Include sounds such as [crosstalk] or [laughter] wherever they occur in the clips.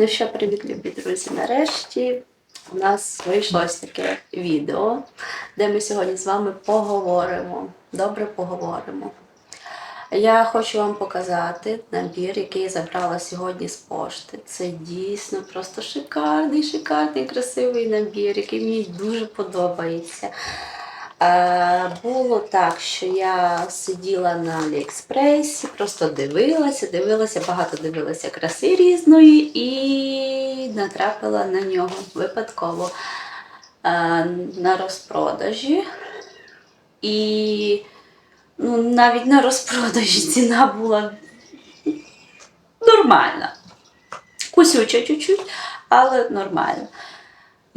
Ну що, привіт, любі друзі. Нарешті у нас вийшло таке відео, де ми сьогодні з вами поговоримо. Добре поговоримо. Я хочу вам показати набір, який я забрала сьогодні з пошти. Це дійсно просто шикарний, шикарний, красивий набір, який мені дуже подобається. Е, було так, що я сиділа на Аліекспресі, просто дивилася, дивилася, багато дивилася краси різної і натрапила на нього випадково е, на розпродажі. І ну, навіть на розпродажі ціна була нормальна. Кусюча чуть-чуть, але нормальна.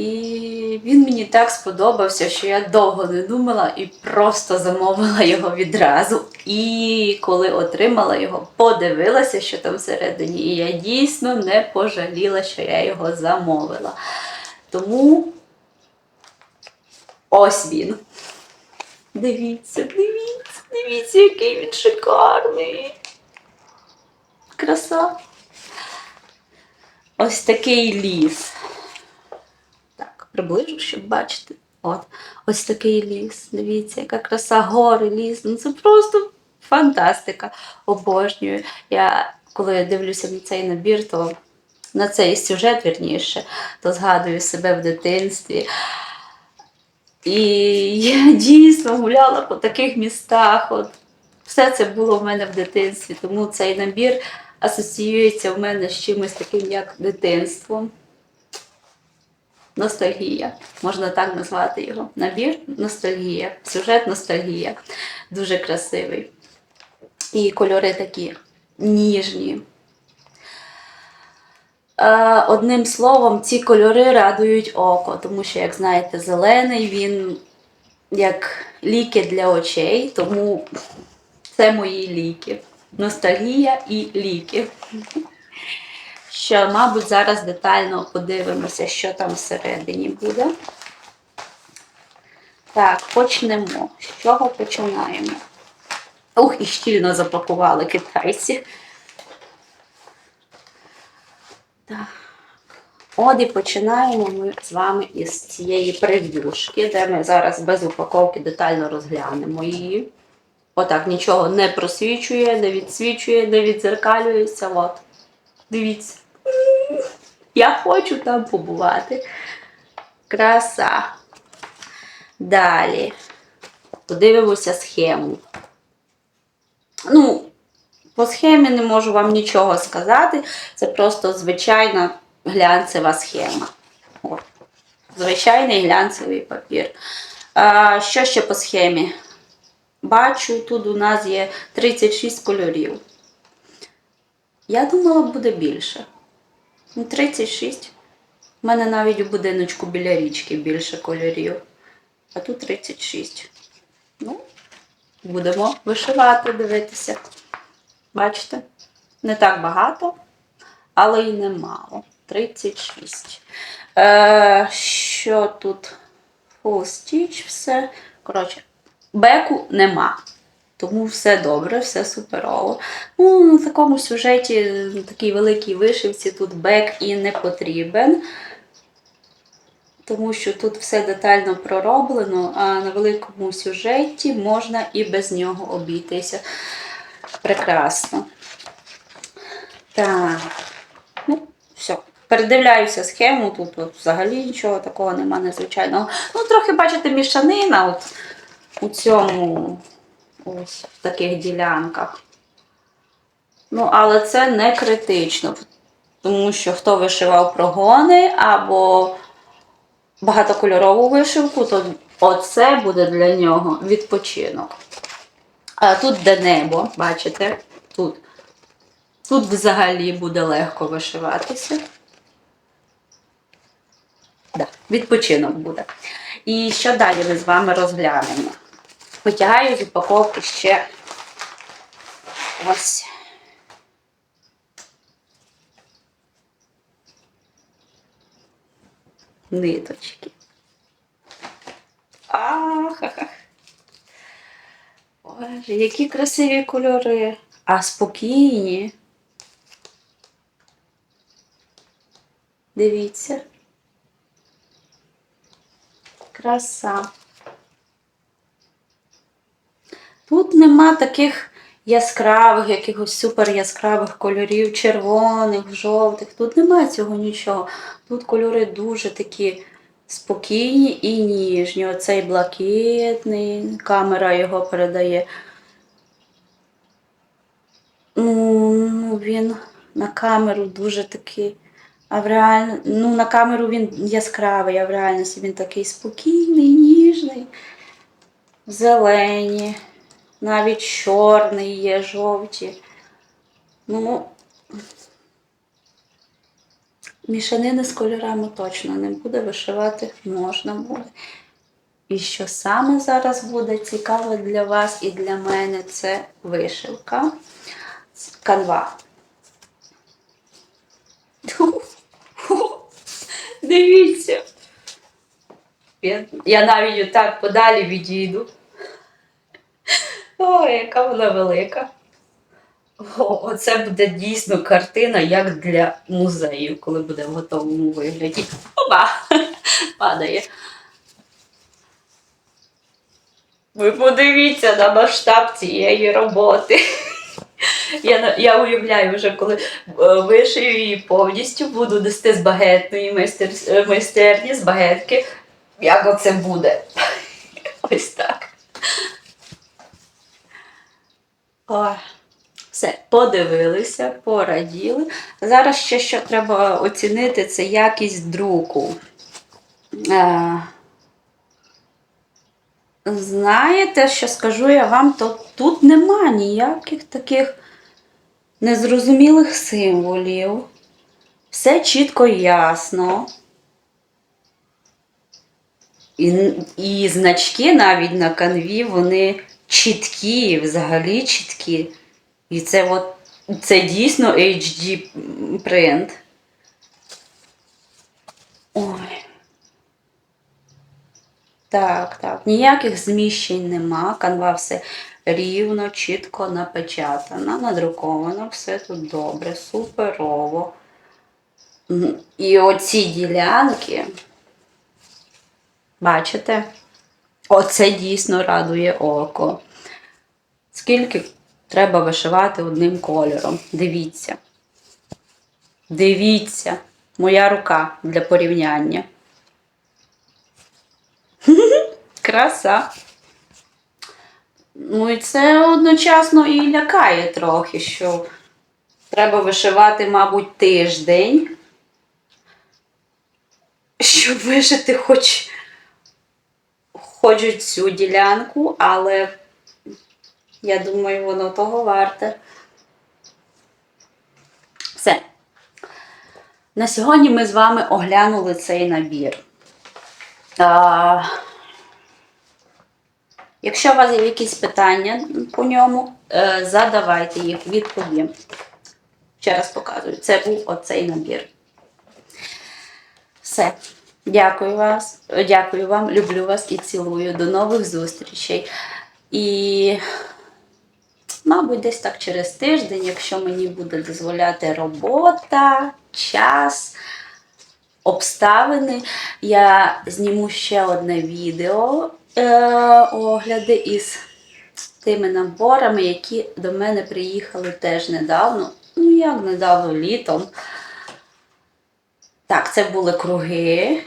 І він мені так сподобався, що я довго не думала і просто замовила його відразу. І коли отримала його, подивилася, що там всередині. І я дійсно не пожаліла, що я його замовила. Тому ось він. Дивіться, дивіться, дивіться, який він шикарний. Краса. Ось такий ліс. Приближу, щоб бачити. От, ось такий ліс. Дивіться, яка краса, гори, ліс. Ну це просто фантастика. Обожнюю. Я коли я дивлюся на цей набір, то на цей сюжет, вірніше, то згадую себе в дитинстві. І я дійсно гуляла по таких містах. От. Все це було в мене в дитинстві, тому цей набір асоціюється в мене з чимось таким, як дитинство. Ностальгія, можна так назвати його. Набір ностальгія, сюжет ностальгія. Дуже красивий. І кольори такі ніжні. Е, Одним словом, ці кольори радують око, тому що, як знаєте, зелений він як ліки для очей, тому це мої ліки. Ностальгія і ліки. Що, мабуть, зараз детально подивимося, що там всередині буде. Так, почнемо. З чого починаємо? Ух, і щільно запакували китайці. Так. От і починаємо ми з вами із цієї прев'юшки, де ми зараз без упаковки детально розглянемо її. Отак нічого не просвічує, не відсвічує, не відзеркалюється. От. Дивіться. Я хочу там побувати. Краса. Далі. Подивимося схему. Ну, по схемі не можу вам нічого сказати. Це просто звичайна глянцева схема. От. Звичайний глянцевий папір. А, що ще по схемі? Бачу, тут у нас є 36 кольорів. Я думала, буде більше. Ну, 36. У мене навіть у будиночку біля річки більше кольорів. А тут 36. Ну, будемо вишивати, дивитися. Бачите? Не так багато, але й немало. 36. Е, що тут? Full stitch, все. Коротше, беку нема. Тому все добре, все суперово. Ну, на такому сюжеті, на такій великій вишивці, тут бек і не потрібен. Тому що тут все детально пророблено, а на великому сюжеті можна і без нього обійтися. Прекрасно. Так, ну, все. Передивляюся схему, тут от взагалі нічого такого нема незвичайного. Ну, трохи, бачите, мішанина от у цьому ось в таких ділянках. Ну, але це не критично, тому що хто вишивав прогони або багатокольорову вишивку, то оце буде для нього відпочинок. А тут де небо, бачите? Тут. Тут взагалі буде легко вишиватися. Да, відпочинок буде. І що далі ми з вами розглянемо? Витягаю з упаковки ще ось. Ниточки. Ахахах. Боже, які красиві кольори. А спокійні. Дивіться. Краса. Тут нема таких яскравих, якихось супер яскравих кольорів, червоних, жовтих. Тут немає цього нічого. Тут кольори дуже такі спокійні і ніжні. Оцей блакитний, камера його передає. Ну, він на камеру дуже такий. А в реаль... ну, на камеру він яскравий, а в реальності він такий спокійний, ніжний, зелені, навіть чорний є, жовті. Ну, мішанини з кольорами точно не буде, вишивати можна буде. І що саме зараз буде цікаво для вас і для мене, це вишивка. Канва. Дивіться. Я навіть отак подалі відійду. Ой, яка вона велика. О, оце буде дійсно картина, як для музею, коли буде в готовому вигляді. Оба! [laughs] Падає. Ви подивіться на масштаб цієї роботи. [laughs] Я, я уявляю вже, коли е, вишию її повністю, буду нести з багетної майстер, е, майстерні, з багетки. Як оце буде? [laughs] Ось так. Ой. Все, подивилися, пораділи. Зараз ще що треба оцінити, це якість друку. Е, Знаєте, що скажу я вам, то тут нема ніяких таких незрозумілих символів. Все чітко і ясно. І, і значки навіть на канві, вони чіткі, взагалі чіткі. І це от це дійсно HD принт. Ой. Так, так. Ніяких зміщень нема. Канва все рівно, чітко напечатана, надруковано, все тут добре, суперово. І оці ділянки, бачите? Оце дійсно радує око. Скільки треба вишивати одним кольором? Дивіться. Дивіться, моя рука для порівняння. [laughs] Краса. Ну і це одночасно і лякає трохи, що треба вишивати, мабуть, тиждень, щоб вишити хоч, хоч цю ділянку, але я думаю, воно того варте. Все. На сьогодні ми з вами оглянули цей набір. А, якщо у вас є якісь питання по ньому, е, задавайте їх, відповім. Ще раз показую. Це був оцей набір. Все. Дякую вас. Дякую вам, люблю вас і цілую. До нових зустрічей. І, мабуть, десь так через тиждень, якщо мені буде дозволяти робота, час обставини. Я зніму ще одне відео е, огляди із тими наборами, які до мене приїхали теж недавно. Ну, як недавно літом. Так, це були круги,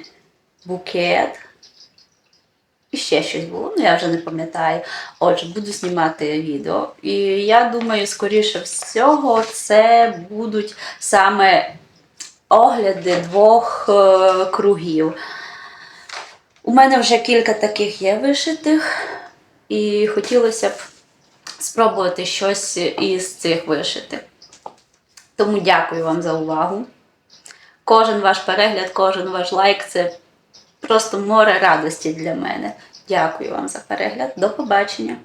букет. І ще щось було, ну я вже не пам'ятаю. Отже, буду знімати відео. І я думаю, скоріше всього, це будуть саме огляди двох е, кругів. У мене вже кілька таких є вишитих, і хотілося б спробувати щось із цих вишити. Тому дякую вам за увагу. Кожен ваш перегляд, кожен ваш лайк це просто море радості для мене. Дякую вам за перегляд. До побачення!